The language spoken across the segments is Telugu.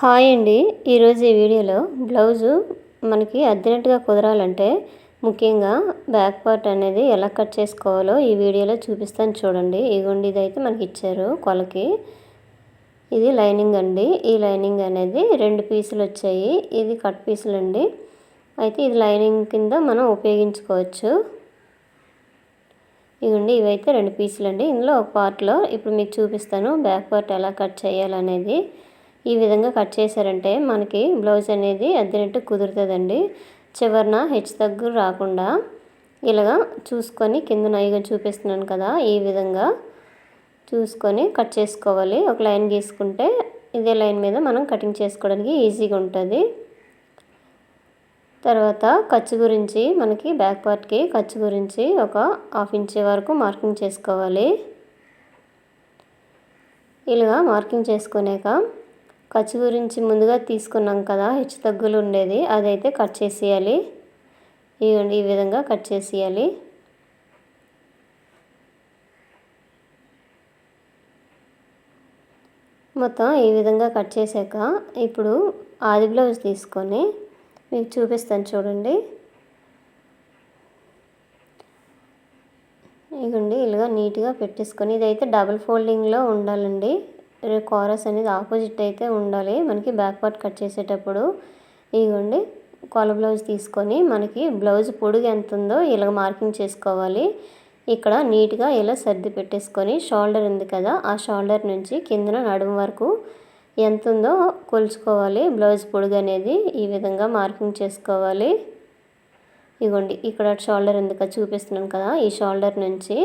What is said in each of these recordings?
హాయ్ అండి. ఈరోజు ఈ వీడియోలో బ్లౌజు మనకి అర్జెంటుగా కుదరాలంటే ముఖ్యంగా బ్యాక్ పార్ట్ అనేది ఎలా కట్ చేసుకోవాలో ఈ వీడియోలో చూపిస్తాను చూడండి. ఇగోండి ఇదైతే మనకి ఇచ్చారు కొలకి. ఇది లైనింగ్ అండి. ఈ లైనింగ్ అనేది రెండు పీసులు వచ్చాయి. ఇది కట్ పీసులు అండి. అయితే ఇది లైనింగ్ కింద మనం ఉపయోగించుకోవచ్చు. ఇవ్వండి ఇవైతే రెండు పీసులు అండి. ఇందులో ఒక పార్ట్లో ఇప్పుడు మీకు చూపిస్తాను బ్యాక్ పార్ట్ ఎలా కట్ చేయాలనేది. ఈ విధంగా కట్ చేశారంటే మనకి బ్లౌజ్ అనేది అద్దినట్టు కుదురుతుందండి. చివరిన హెచ్ తగ్గు రాకుండా ఇలాగా చూసుకొని కింద నైగా చూపిస్తున్నాను కదా ఈ విధంగా చూసుకొని కట్ చేసుకోవాలి. ఒక లైన్ గీసుకుంటే ఇదే లైన్ మీద మనం కటింగ్ చేసుకోవడానికి ఈజీగా ఉంటుంది. తర్వాత ఖర్చు గురించి మనకి బ్యాక్ పార్ట్కి ఖర్చు గురించి ఒక హాఫ్ ఇంచ్ వరకు మార్కింగ్ చేసుకోవాలి. ఇలాగా మార్కింగ్ చేసుకునేక ఖర్చు గురించి ముందుగా తీసుకున్నాం కదా హెచ్చు తగ్గులు ఉండేది. అదైతే కట్ చేసేయాలి. ఇవ్వండి ఈ విధంగా కట్ చేసేయాలి. మొత్తం ఈ విధంగా కట్ చేశాక ఇప్పుడు ఆది బ్లౌజ్ తీసుకొని మీకు చూపిస్తాను చూడండి. ఇగండి ఇలాగా నీట్గా పెట్టేసుకొని ఇదైతే డబుల్ ఫోల్డింగ్లో ఉండాలండి. కోరస్ అనేది ఆపోజిట్ అయితే ఉండాలి. మనకి బ్యాక్ పార్ట్ కట్ చేసేటప్పుడు ఇదిగోండి కొల బ్లౌజ్ తీసుకొని మనకి బ్లౌజ్ పొడుగు ఎంత ఉందో ఇలా మార్కింగ్ చేసుకోవాలి. ఇక్కడ నీట్గా ఇలా సర్ది పెట్టేసుకొని షోల్డర్ ఉంది కదా ఆ షోల్డర్ నుంచి కిందన నడుము వరకు ఎంత ఉందో కొలుచుకోవాలి. బ్లౌజ్ పొడుగు అనేది ఈ విధంగా మార్కింగ్ చేసుకోవాలి. ఇగోండి ఇక్కడ షోల్డర్ ఎందుకు చూపిస్తున్నాను కదా ఈ షోల్డర్ నుంచి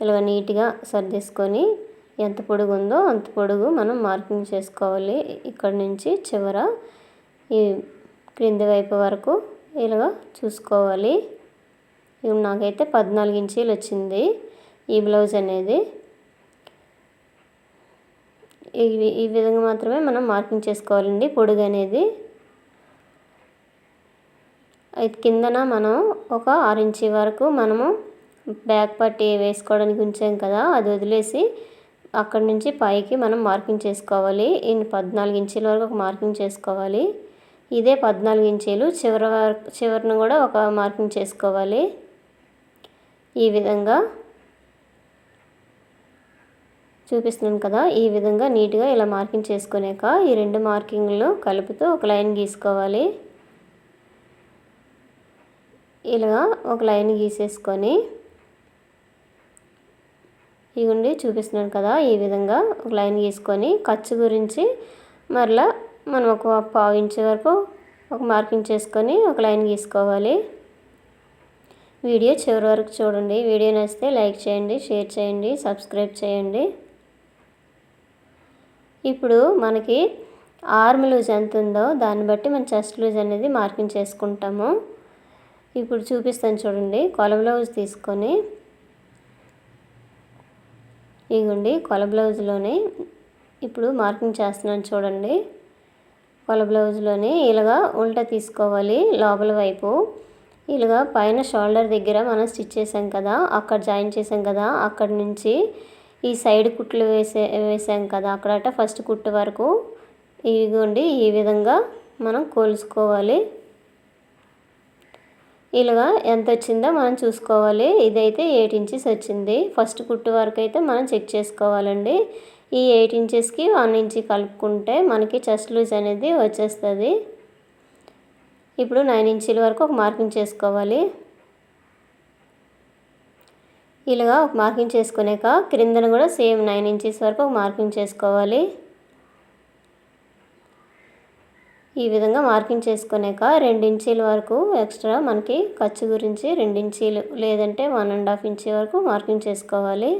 ఇలా నీట్గా సర్దేసుకొని ఎంత పొడుగు ఉందో అంత పొడుగు మనం మార్కింగ్ చేసుకోవాలి. ఇక్కడ నుంచి చివర ఈ క్రింది వైపు వరకు ఇలాగా చూసుకోవాలి. నాకైతే పద్నాలుగు ఇంచీలు వచ్చింది ఈ బ్లౌజ్ అనేది. ఈ విధంగా మాత్రమే మనం మార్కింగ్ చేసుకోవాలండి పొడుగు అనేది. అయితే కిందన మనం ఒక ఆరు ఇంచీ వరకు మనము బ్యాక్ పట్టి వేసుకోవడానికి ఉంచాం కదా అది వదిలేసి అక్కడి నుంచి పైకి మనం మార్కింగ్ చేసుకోవాలి. ఇన్ని పద్నాలుగు ఇంచీల వరకు ఒక మార్కింగ్ చేసుకోవాలి. ఇదే పద్నాలుగు ఇంచీలు చివరి వరకు చివరిని కూడా ఒక మార్కింగ్ చేసుకోవాలి. ఈ విధంగా చూపిస్తున్నాను కదా ఈ విధంగా నీట్గా ఇలా మార్కింగ్ చేసుకునేక ఈ రెండు మార్కింగ్లు కలుపుతూ ఒక లైన్ గీసుకోవాలి. ఇలా ఒక లైన్ గీసేసుకొని ఇగుండి చూపిస్తున్నాను కదా ఈ విధంగా ఒక లైన్ గీసుకొని ఖర్చు గురించి మరలా మనం ఒక పావు ఇంచు వరకు ఒక మార్కింగ్ చేసుకొని ఒక లైన్ గీసుకోవాలి. వీడియో చివరి వరకు చూడండి. వీడియో నచ్చితే లైక్ చేయండి షేర్ చేయండి సబ్స్క్రైబ్ చేయండి. ఇప్పుడు మనకి ఆర్మ్ లూజ్ ఎంత ఉందో దాన్ని బట్టి మన చెస్ట్ లూజ్ అనేది మార్కింగ్ చేసుకుంటాము. ఇప్పుడు చూపిస్తాను చూడండి. కొల బ్లౌజ్ తీసుకొని ఇదిగోండి కొల బ్లౌజ్లోనే ఇప్పుడు మార్కింగ్ చేస్తున్నాను చూడండి. కొల బ్లౌజ్లోనే ఇలాగా ఉల్టా తీసుకోవాలి లోపల వైపు. ఇలాగా పైన షోల్డర్ దగ్గర మనం స్టిచ్ చేసాం కదా అక్కడ జాయిన్ చేసాం కదా అక్కడ నుంచి ఈ సైడ్ కుట్లు వేసే వేసాం కదా అక్కడట ఫస్ట్ కుట్టు వరకు. ఇదిగోండి ఈ విధంగా మనం కోలుసుకోవాలి. ఇలాగా ఎంత వచ్చిందో మనం చూసుకోవాలి. ఇదైతే ఎయిట్ ఇంచెస్ వచ్చింది. ఫస్ట్ కుట్టు వరకు అయితే మనం చెక్ చేసుకోవాలండి. ఈ ఎయిట్ ఇంచెస్కి వన్ ఇంచ్ కలుపుకుంటే మనకి చెస్ట్ లూజ్ అనేది వచ్చేస్తుంది. ఇప్పుడు నైన్ ఇంచుల వరకు ఒక మార్కింగ్ చేసుకోవాలి. ఇలాగా ఒక మార్కింగ్ చేసుకునేక క్రిందన కూడా సేమ్ నైన్ ఇంచెస్ వరకు ఒక మార్కింగ్ చేసుకోవాలి. ఈ విధంగా మార్కింగ్ చేసుకునేక రెండించీల వరకు ఎక్స్ట్రా మనకి ఖర్చు గురించి ఇంచీలు లేదంటే వన్ అండ్ హాఫ్ ఇంచీ వరకు మార్కింగ్ చేసుకోవాలి.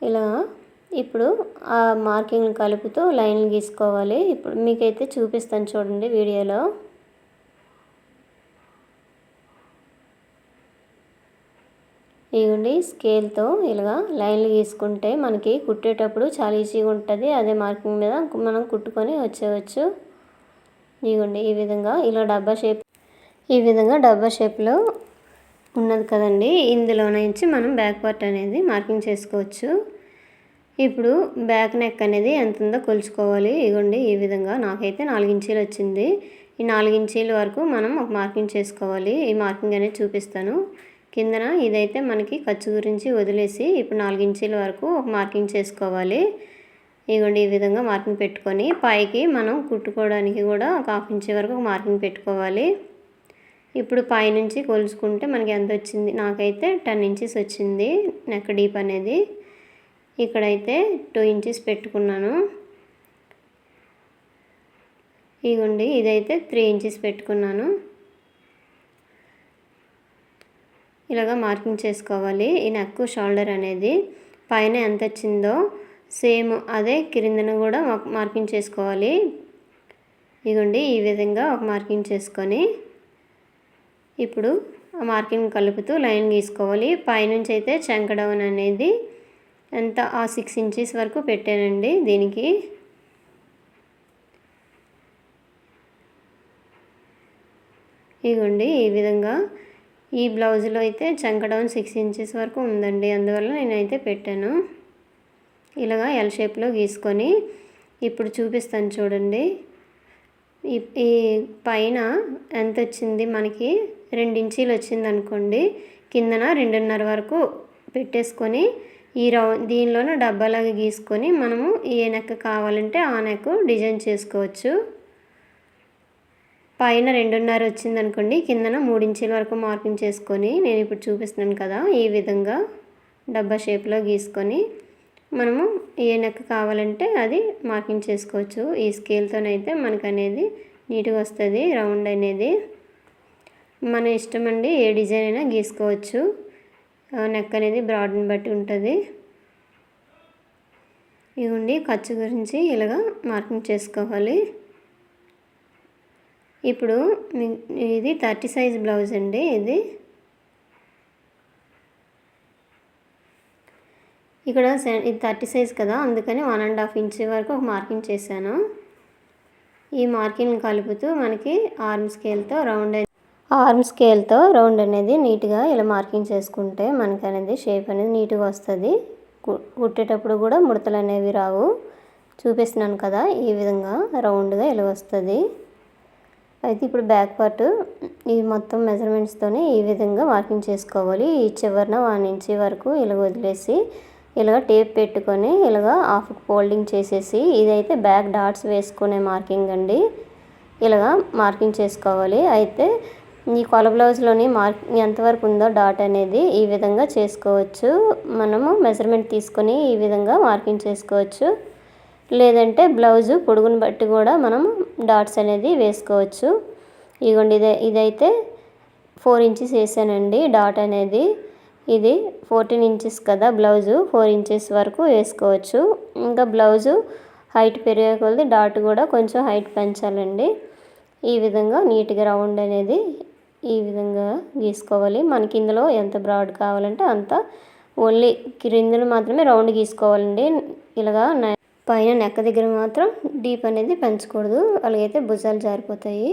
ఇలా ఇప్పుడు ఆ మార్కింగ్ కలుపుతూ లైన్లు గీసుకోవాలి. ఇప్పుడు మీకైతే చూపిస్తాను చూడండి వీడియోలో. ఇవ్వండి స్కేల్తో ఇలాగా లైన్లు గీసుకుంటే మనకి కుట్టేటప్పుడు చాలా ఈజీగా ఉంటుంది. అదే మార్కింగ్ మీద మనం కుట్టుకొని వచ్చేవచ్చు ఇవ్వండి ఈ విధంగా ఇలా డబ్బా షేప్ ఈ విధంగా డబ్బా షేప్లో ఉన్నది కదండి. ఇందులో నుంచి మనం బ్యాక్ పార్ట్ అనేది మార్కింగ్ చేసుకోవచ్చు. ఇప్పుడు బ్యాక్ నెక్ అనేది ఎంత ఉందో కొలుచుకోవాలి. ఇగోండి ఈ విధంగా నాకైతే నాలుగు ఇంచీలు వచ్చింది. ఈ నాలుగించీల వరకు మనం ఒక మార్కింగ్ చేసుకోవాలి. ఈ మార్కింగ్ అనేది చూపిస్తాను. కిందన ఇదైతే మనకి ఖర్చు గురించి వదిలేసి ఇప్పుడు నాలుగు ఇంచీల వరకు ఒక మార్కింగ్ చేసుకోవాలి. ఇగోండి ఈ విధంగా మార్కింగ్ పెట్టుకొని పైకి మనం కుట్టుకోవడానికి కూడా ఒక హాఫ్ ఇంచ్ వరకు ఒక మార్కింగ్ పెట్టుకోవాలి. ఇప్పుడు పైనుంచి కొలుచుకుంటే మనకి ఎంత వచ్చింది? నాకైతే టెన్ ఇంచెస్ వచ్చింది నెక్ డీప్ అనేది. ఇక్కడైతే టూ ఇంచెస్ పెట్టుకున్నాను. ఇగోండి ఇదైతే త్రీ ఇంచెస్ పెట్టుకున్నాను. ఇలాగా మార్కింగ్ చేసుకోవాలి. ఈ నెక్ షోల్డర్ అనేది పైన ఎంత వచ్చిందో సేమ్ అదే క్రిందన కూడా మార్కింగ్ చేసుకోవాలి. ఇగోండి ఈ విధంగా ఒక మార్కింగ్ చేసుకొని ఇప్పుడు ఆ మార్కింగ్ కలుపుతూ లైన్ గీసుకోవాలి. పైనుంచి అయితే చెంకడౌన్ అనేది ఎంత ఆ సిక్స్ ఇంచెస్ వరకు పెట్టానండి దీనికి. ఇగోండి ఈ విధంగా ఈ బ్లౌజ్లో అయితే చంక డౌన్ సిక్స్ ఇంచెస్ వరకు ఉందండి. అందువల్ల నేనైతే పెట్టాను. ఇలాగా ఎల్ షేప్లో గీసుకొని ఇప్పుడు చూపిస్తాను చూడండి. ఈ పైన ఎంత వచ్చింది? మనకి ఇంచీలు వచ్చింది అనుకోండి. కిందన రెండున్నర వరకు పెట్టేసుకొని ఈ రౌ దీనిలోనూ డబ్బాలాగా గీసుకొని మనము ఏ నెక్క కావాలంటే ఆ నెక్ డిజైన్ చేసుకోవచ్చు. పైన రెండున్నర వచ్చింది అనుకోండి కిందన ఇంచీల వరకు మార్కింగ్ చేసుకొని నేను ఇప్పుడు చూపిస్తున్నాను కదా ఈ విధంగా డబ్బా షేప్లో గీసుకొని మనము ఏ నెక్ కావాలంటే అది మార్కింగ్ చేసుకోవచ్చు. ఈ స్కేల్తోనైతే మనకు అనేది నీట్గా వస్తుంది రౌండ్ అనేది. మన ఇష్టం అండి ఏ డిజైన్ అయినా గీసుకోవచ్చు. నెక్ అనేది బ్రాడ్ని బట్టి ఉంటుంది. ఇవ్వండి ఖర్చు గురించి ఇలాగా మార్కింగ్ చేసుకోవాలి. ఇప్పుడు ఇది థర్టీ సైజ్ బ్లౌజ్ అండి ఇది. ఇక్కడ ఇది థర్టీ సైజ్ కదా అందుకని వన్ అండ్ హాఫ్ ఇంచ్ వరకు ఒక మార్కింగ్ చేశాను. ఈ మార్కింగ్ కలుపుతూ మనకి ఆర్మ్ స్కేల్తో రౌండ్ ఆర్మ్ స్కేల్తో రౌండ్ అనేది నీట్గా ఇలా మార్కింగ్ చేసుకుంటే మనకి అనేది షేప్ అనేది నీట్గా వస్తుంది. కుట్టేటప్పుడు కూడా ముడతలు అనేవి రావు. చూపిస్తున్నాను కదా ఈ విధంగా రౌండ్గా ఇలా వస్తుంది. అయితే ఇప్పుడు బ్యాక్ పార్ట్ ఈ మొత్తం మెజర్మెంట్స్తోనే ఈ విధంగా మార్కింగ్ చేసుకోవాలి. ఈ చివరిన వన్ ఇంచ్ వరకు ఇలా వదిలేసి ఇలాగ టేప్ పెట్టుకొని ఇలాగ హాఫ్ ఫోల్డింగ్ చేసేసి ఇదైతే బ్యాక్ డాట్స్ వేసుకునే మార్కింగ్ అండి. ఇలాగ మార్కింగ్ చేసుకోవాలి. అయితే ఈ కొల బ్లౌజ్లోని మార్క్ ఎంతవరకు ఉందో డాట్ అనేది ఈ విధంగా చేసుకోవచ్చు. మనము మెజర్మెంట్ తీసుకొని ఈ విధంగా మార్కింగ్ చేసుకోవచ్చు. లేదంటే బ్లౌజు పొడుగుని బట్టి కూడా మనం డాట్స్ అనేది వేసుకోవచ్చు. ఇదిగోండి ఇదే ఇదైతే ఫోర్ ఇంచెస్ వేసానండి డాట్ అనేది. ఇది ఫోర్టీన్ ఇంచెస్ కదా బ్లౌజు ఫోర్ ఇంచెస్ వరకు వేసుకోవచ్చు. ఇంకా బ్లౌజు హైట్ పెరిగే కొలది డాట్ కూడా కొంచెం హైట్ పెంచాలండి. ఈ విధంగా నీట్గా రౌండ్ అనేది ఈ విధంగా గీసుకోవాలి. మనకి ఇందులో ఎంత బ్రాడ్ కావాలంటే అంత ఓన్లీ క్రిందులు మాత్రమే రౌండ్ గీసుకోవాలండి. ఇలాగా పైన నెక్క దగ్గర మాత్రం డీప్ అనేది పెంచకూడదు. అలాగైతే భుజాలు జారిపోతాయి.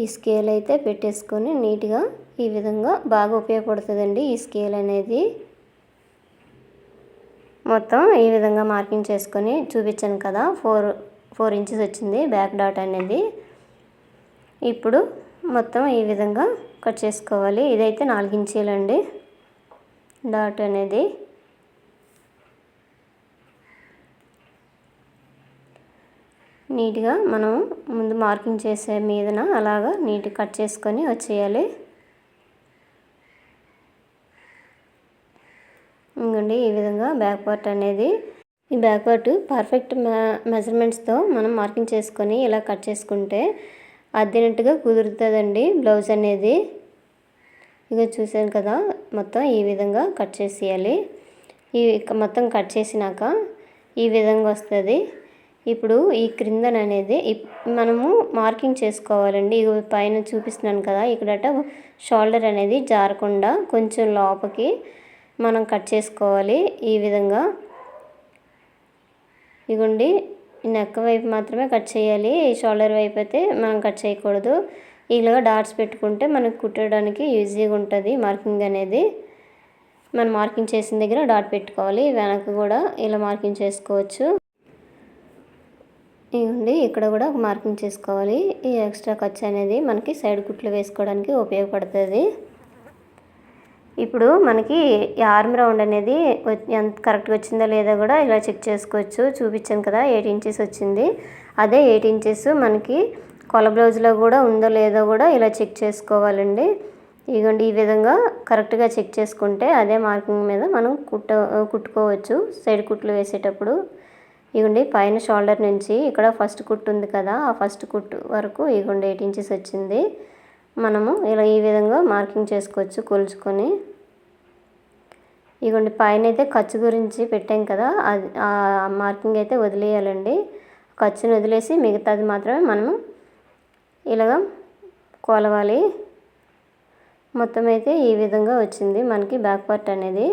ఈ స్కేల్ అయితే పెట్టేసుకొని నీట్గా ఈ విధంగా బాగా ఉపయోగపడుతుందండి ఈ స్కేల్ అనేది. మొత్తం ఈ విధంగా మార్కింగ్ చేసుకొని చూపించాను కదా ఫోర్ ఫోర్ ఇంచెస్ వచ్చింది బ్యాక్ డాట్ అనేది. ఇప్పుడు మొత్తం ఈ విధంగా కట్ చేసుకోవాలి. ఇదైతే నాలుగు ఇంచీలండి డాట్ అనేది. నీట్గా మనం ముందు మార్కింగ్ చేసే మీదన అలాగా నీట్గా కట్ చేసుకొని వచ్చేయాలి. ఇంకండి ఈ విధంగా బ్యాక్ పార్ట్ అనేది ఈ బ్యాక్ పార్ట్ పర్ఫెక్ట్ మెజర్మెంట్స్తో మనం మార్కింగ్ చేసుకొని ఇలా కట్ చేసుకుంటే అద్దినట్టుగా కుదురుతుందండి బ్లౌజ్ అనేది. ఇక చూసాను కదా మొత్తం ఈ విధంగా కట్ చేసేయాలి. ఈ మొత్తం కట్ చేసినాక ఈ విధంగా వస్తుంది. ఇప్పుడు ఈ క్రిందన అనేది మనము మార్కింగ్ చేసుకోవాలండి. పైన చూపిస్తున్నాను కదా ఇక్కడట షోల్డర్ అనేది జారకుండా కొంచెం లోపలికి మనం కట్ చేసుకోవాలి ఈ విధంగా. ఇగుండి నెక్ వైపు మాత్రమే కట్ చేయాలి. షోల్డర్ వైపు అయితే మనం కట్ చేయకూడదు. ఇలాగా డాట్స్ పెట్టుకుంటే మనకు కుట్టడానికి ఈజీగా ఉంటుంది మార్కింగ్ అనేది. మనం మార్కింగ్ చేసిన దగ్గర డాట్ పెట్టుకోవాలి. వెనక కూడా ఇలా మార్కింగ్ చేసుకోవచ్చు. ఇవ్వండి. ఇక్కడ కూడా ఒక మార్కింగ్ చేసుకోవాలి. ఈ ఎక్స్ట్రా ఖర్చు అనేది మనకి సైడ్ కుట్లు వేసుకోవడానికి ఉపయోగపడుతుంది. ఇప్పుడు మనకి ఆర్మ్ రౌండ్ అనేది ఎంత కరెక్ట్గా వచ్చిందో లేదో కూడా ఇలా చెక్ చేసుకోవచ్చు. చూపించాను కదా ఎయిట్ ఇంచెస్ వచ్చింది. అదే ఎయిట్ ఇంచెస్ మనకి కొల బ్లౌజ్లో కూడా ఉందో లేదో కూడా ఇలా చెక్ చేసుకోవాలండి. ఇదిగోండి ఈ విధంగా కరెక్ట్గా చెక్ చేసుకుంటే అదే మార్కింగ్ మీద మనం కుట్ట కుట్టుకోవచ్చు. సైడ్ కుట్లు వేసేటప్పుడు. ఇగోండి పైన షోల్డర్ నుంచి ఇక్కడ ఫస్ట్ కుట్టు ఉంది కదా ఆ ఫస్ట్ కుట్టు వరకు ఇగుండి ఎయిట్ ఇంచెస్ వచ్చింది. మనము ఇలా ఈ విధంగా మార్కింగ్ చేసుకోవచ్చు కొలుచుకొని. ఇగోండి పైన అయితే ఖర్చు గురించి పెట్టాం కదా అది ఆ మార్కింగ్ అయితే వదిలేయాలండి. ఖర్చుని వదిలేసి మిగతాది మాత్రమే మనము ఇలాగ కొలవాలి. మొత్తం అయితే ఈ విధంగా వచ్చింది మనకి బ్యాక్ పార్ట్ అనేది.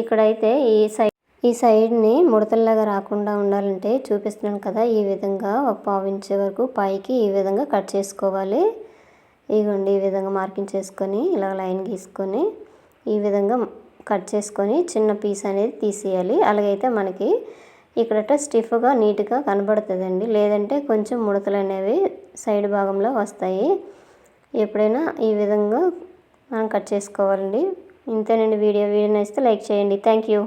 ఇక్కడైతే ఈ సైడ్ ఈ సైడ్ని ముడతల్లాగా రాకుండా ఉండాలంటే చూపిస్తున్నాను కదా ఈ విధంగా ఒక పావు వరకు పైకి ఈ విధంగా కట్ చేసుకోవాలి. ఇగోండి ఈ విధంగా మార్కింగ్ చేసుకొని ఇలా లైన్ గీసుకొని ఈ విధంగా కట్ చేసుకొని చిన్న పీస్ అనేది తీసేయాలి. అలాగైతే మనకి ఇక్కడ స్టిఫ్గా నీట్గా కనబడుతుందండి. లేదంటే కొంచెం ముడతలు అనేవి సైడ్ భాగంలో వస్తాయి. ఎప్పుడైనా ఈ విధంగా మనం కట్ చేసుకోవాలండి. ఇంతేనండి వీడియో. వీడియో నచ్చితే లైక్ చేయండి. Thank you.